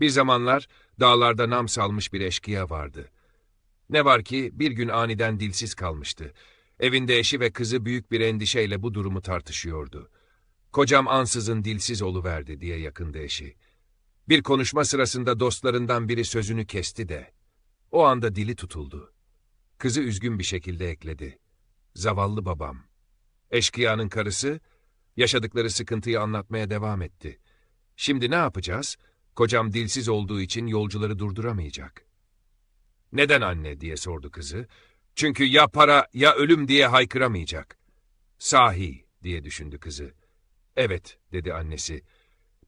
Bir zamanlar dağlarda nam salmış bir eşkıya vardı. Ne var ki bir gün aniden dilsiz kalmıştı. Evinde eşi ve kızı büyük bir endişeyle bu durumu tartışıyordu. Kocam ansızın dilsiz oluverdi diye yakındı eşi. Bir konuşma sırasında dostlarından biri sözünü kesti de. O anda dili tutuldu. Kızı üzgün bir şekilde ekledi. Zavallı babam. Eşkıyanın karısı, yaşadıkları sıkıntıyı anlatmaya devam etti. Şimdi ne yapacağız? Kocam dilsiz olduğu için yolcuları durduramayacak. Neden anne diye sordu kızı. Çünkü ya para ya ölüm diye haykıramayacak. Sahi diye düşündü kızı. Evet dedi annesi.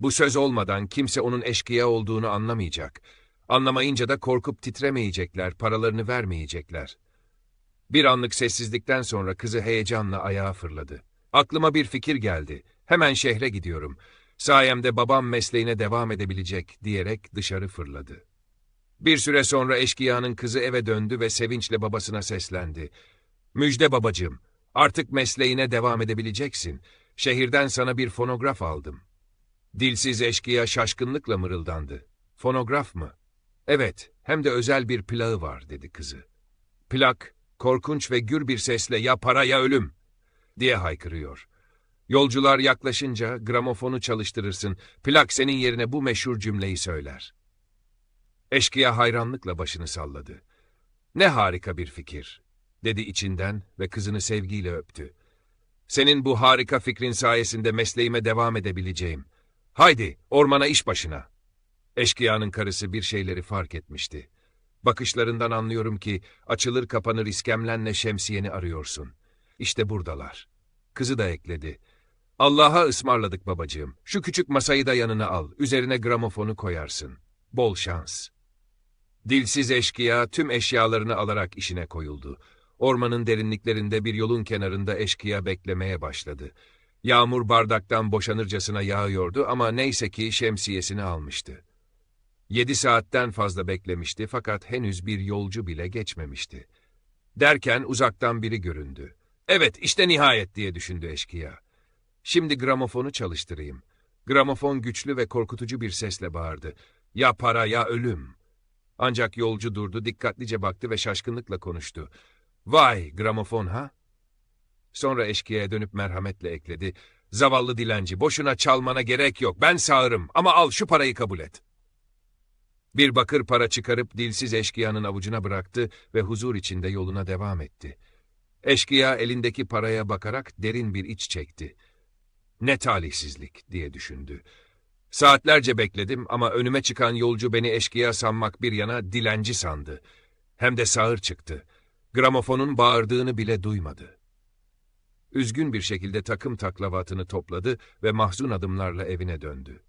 Bu söz olmadan kimse onun eşkıya olduğunu anlamayacak. Anlamayınca da korkup titremeyecekler, paralarını vermeyecekler. Bir anlık sessizlikten sonra kızı heyecanla ayağa fırladı. Aklıma bir fikir geldi. Hemen şehre gidiyorum. Sayemde babam mesleğine devam edebilecek diyerek dışarı fırladı. Bir süre sonra eşkıyanın kızı eve döndü ve sevinçle babasına seslendi. Müjde babacığım, artık mesleğine devam edebileceksin. Şehirden sana bir fonograf aldım. Dilsiz eşkıya şaşkınlıkla mırıldandı. Fonograf mı? Evet, hem de özel bir plağı var dedi kızı. Plak, korkunç ve gür bir sesle ya para ya ölüm diye haykırıyor. Yolcular yaklaşınca gramofonu çalıştırırsın, plak senin yerine bu meşhur cümleyi söyler. Eşkıya hayranlıkla başını salladı. Ne harika bir fikir, dedi içinden ve kızını sevgiyle öptü. Senin bu harika fikrin sayesinde mesleğime devam edebileceğim. Haydi, ormana iş başına. Eşkıyanın karısı bir şeyleri fark etmişti. Bakışlarından anlıyorum ki açılır kapanır iskemlenle şemsiyeni arıyorsun. İşte buradalar. Kızı da ekledi. Allah'a ısmarladık babacığım. Şu küçük masayı da yanına al. Üzerine gramofonu koyarsın. Bol şans. Dilsiz eşkıya tüm eşyalarını alarak işine koyuldu. Ormanın derinliklerinde bir yolun kenarında eşkıya beklemeye başladı. Yağmur bardaktan boşanırcasına yağıyordu ama neyse ki şemsiyesini almıştı. Yedi saatten fazla beklemişti fakat henüz bir yolcu bile geçmemişti. Derken uzaktan biri göründü. Evet işte nihayet diye düşündü eşkıya. Şimdi gramofonu çalıştırayım. Gramofon güçlü ve korkutucu bir sesle bağırdı. Ya para ya ölüm. Ancak yolcu durdu, dikkatlice baktı ve şaşkınlıkla konuştu. Vay gramofon ha? Sonra eşkıya'ya dönüp merhametle ekledi. Zavallı dilenci, boşuna çalmana gerek yok. Ben sağırım ama al şu parayı kabul et. Bir bakır para çıkarıp dilsiz eşkıyanın avucuna bıraktı ve huzur içinde yoluna devam etti. Eşkıya elindeki paraya bakarak derin bir iç çekti. Ne talihsizlik diye düşündü. Saatlerce bekledim ama önüme çıkan yolcu beni eşkıya sanmak bir yana dilenci sandı. Hem de sağır çıktı. Gramofonun bağırdığını bile duymadı. Üzgün bir şekilde takım taklavatını topladı ve mahzun adımlarla evine döndü.